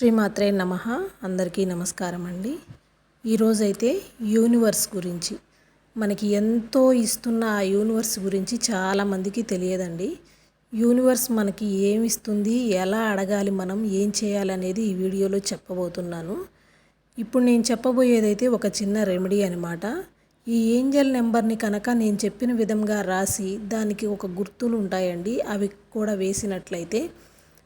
శ్రీమాత్రే నమ. అందరికీ నమస్కారం అండి. ఈరోజైతే యూనివర్స్ గురించి మనకి ఎంతో ఇస్తున్న ఆ యూనివర్స్ గురించి చాలామందికి తెలియదండి. యూనివర్స్ మనకి ఏమి ఇస్తుంది ఎలా అడగాలి మనం ఏం చేయాలనేది ఈ వీడియోలో చెప్పబోతున్నాను. ఇప్పుడు నేను చెప్పబోయేదైతే ఒక చిన్న రెమెడీ అనమాట ఈ ఏంజల్ నెంబర్ని కనుక నేను చెప్పిన విధంగా రాసి దానికి ఒక గుర్తులు ఉంటాయండి అవి కూడా వేసినట్లయితే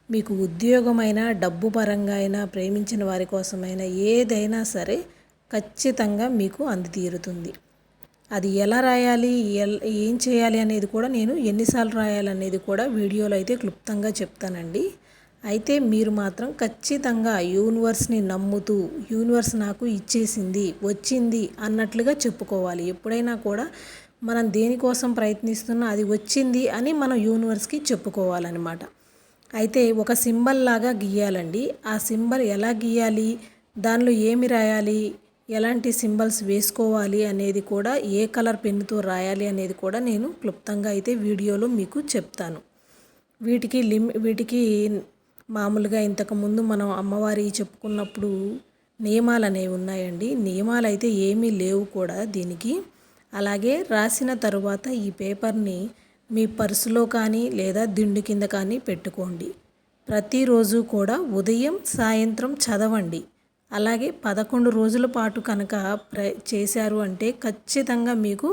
మీకు ఉద్యోగమైనా డబ్బు పరంగా అయినా ప్రేమించిన వారి కోసమైనా ఏదైనా సరే ఖచ్చితంగా మీకు అందితీరుతుంది అది ఎలా రాయాలి ఏం చేయాలి అనేది కూడా నేను ఎన్నిసార్లు రాయాలనేది కూడా వీడియోలో అయితే క్లుప్తంగా చెప్తానండి. అయితే మీరు మాత్రం ఖచ్చితంగా యూనివర్స్ని నమ్ముతూ యూనివర్స్ నాకు ఇచ్చేసింది వచ్చింది అన్నట్లుగా చెప్పుకోవాలి. ఎప్పుడైనా కూడా మనం దేనికోసం ప్రయత్నిస్తున్నా అది వచ్చింది అని మనం యూనివర్స్కి చెప్పుకోవాలన్నమాట. అయితే ఒక సింబల్ లాగా గీయాలండి. ఆ సింబల్ ఎలా గీయాలి? దానిలో ఏమి రాయాలి? ఎలాంటి సింబల్స్ వేసుకోవాలి అనేది కూడా ఏ కలర్ పెన్నుతో రాయాలి అనేది కూడా నేను క్లుప్తంగా అయితే వీడియోలో మీకు చెప్తాను. వీటికి లిమ్ వీటికి మామూలుగా ఇంతకుముందు మనం అమ్మవారి చెప్పుకున్నప్పుడు నియమాలు అనేవి ఉన్నాయండి. నియమాలు అయితే ఏమీ లేవు కూడా దీనికి. అలాగే రాసిన తరువాత ఈ పేపర్ని మీ పర్సులో కానీ లేదా దిండు కింద కానీ పెట్టుకోండి. ప్రతిరోజు కూడా ఉదయం సాయంత్రం చదవండి. అలాగే పదకొండు రోజుల పాటు కనుక ప్ర చేశారు అంటే ఖచ్చితంగా మీకు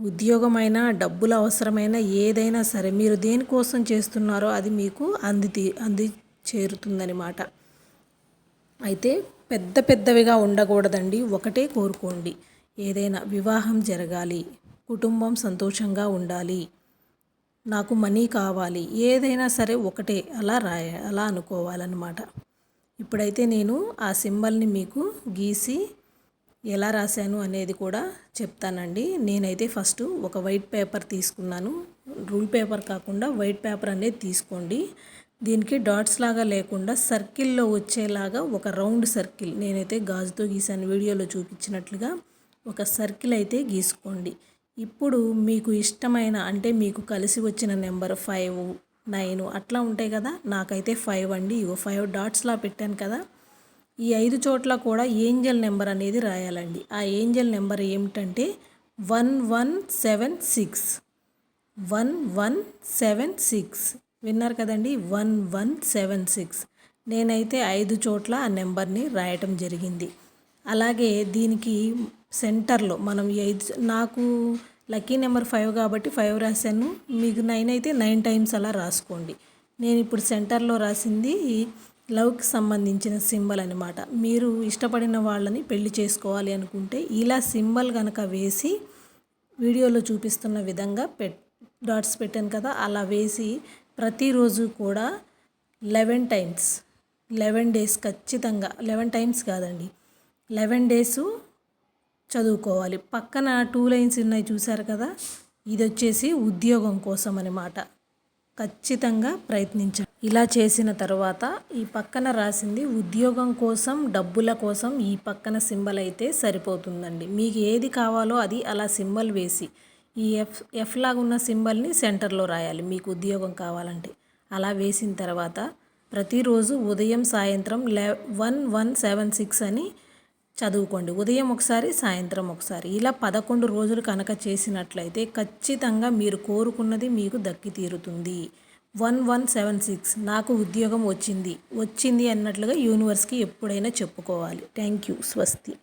ఉద్యోగమైన డబ్బులు అవసరమైన ఏదైనా సరే మీరు దేనికోసం చేస్తున్నారో అది మీకు అంది అంది చేరుతుందనమాట అయితే పెద్ద పెద్దవిగా ఉండకూడదండి. ఒకటే కోరుకోండి. ఏదైనా వివాహం జరగాలి. కుటుంబం సంతోషంగా ఉండాలి. నాకు మనీ కావాలి ఏదైనా సరే ఒకటే అలా రాయ అలా అనుకోవాలన్నమాట. ఇప్పుడైతే నేను ఆ సింబల్ని మీకు గీసి ఎలా రాశాను అనేది కూడా చెప్తానండి. నేనైతే ఫస్ట్ ఒక వైట్ పేపర్ తీసుకున్నాను. రూల్ పేపర్ కాకుండా వైట్ పేపర్ అనేది తీసుకోండి. దీనికి డాట్స్ లాగా లేకుండా సర్కిల్లో వచ్చేలాగా ఒక రౌండ్ సర్కిల్ నేనైతే గాజుతో గీసాను వీడియోలో చూపించినట్లుగా ఒక సర్కిల్ అయితే గీసుకోండి. ఇప్పుడు మీకు ఇష్టమైన అంటే మీకు కలిసి వచ్చిన నెంబర్ ఫైవ్ నైన్ అట్లా ఉంటాయి కదా? నాకైతే ఫైవ్ అండి. ఇవో ఫైవ్ డాట్స్లా పెట్టాను కదా? ఈ ఐదు చోట్ల కూడా ఏంజల్ నెంబర్ అనేది రాయాలండి. ఆ ఏంజల్ నెంబర్ ఏమిటంటే one one seven six. One one seven six. విన్నారు కదండి? One one seven six. నేనైతే ఐదు చోట్ల ఆ నెంబర్ని రాయటం జరిగింది. అలాగే దీనికి సెంటర్లో మనం ఎయిత్ నాకు లక్కీ నెంబర్ ఫైవ్ కాబట్టి ఫైవ్ రాశాను. మీకు నైన్ అయితే నైన్ టైమ్స్ అలా రాసుకోండి. నేను ఇప్పుడు సెంటర్లో రాసింది లవ్కి సంబంధించిన సింబల్ అనమాట మీరు ఇష్టపడిన వాళ్ళని పెళ్ళి చేసుకోవాలి అనుకుంటే ఇలా సింబల్ కనుక వేసి వీడియోలో చూపిస్తున్న విధంగా పెట్ డాట్స్ పెట్టాను కదా అలా వేసి ప్రతిరోజు కూడా లెవెన్ టైమ్స్ లెవెన్ డేస్ ఖచ్చితంగా లెవెన్ టైమ్స్ కాదండి లెవెన్ డేసు చదువుకోవాలి. పక్కన టూ లైన్స్ ఉన్నాయి చూశారు కదా? ఇది వచ్చేసి ఉద్యోగం కోసం అనమాట ఖచ్చితంగా ప్రయత్నించండి. ఇలా చేసిన తర్వాత ఈ పక్కన రాసింది ఉద్యోగం కోసం డబ్బుల కోసం ఈ పక్కన సింబల్ అయితే సరిపోతుందండి. మీకు ఏది కావాలో అది అలా సింబల్ వేసి ఈ ఎఫ్ ఎఫ్ లాగా ఉన్న సింబల్ని సెంటర్లో రాయాలి. మీకు ఉద్యోగం కావాలంటే. అలా వేసిన తర్వాత ప్రతిరోజు ఉదయం సాయంత్రం లె వన్ వన్ సెవెన్ సిక్స్ అని చదువుకోండి. ఉదయం ఒకసారి సాయంత్రం ఒకసారి. ఇలా పదకొండు రోజులు కనుక చేసినట్లయితే ఖచ్చితంగా మీరు కోరుకున్నది మీకు దక్కి తీరుతుంది. One one seven six. నాకు ఉద్యోగం వచ్చింది. వచ్చింది అన్నట్లుగా యూనివర్స్కి ఎప్పుడైనా చెప్పుకోవాలి. Thank you. స్వస్తి.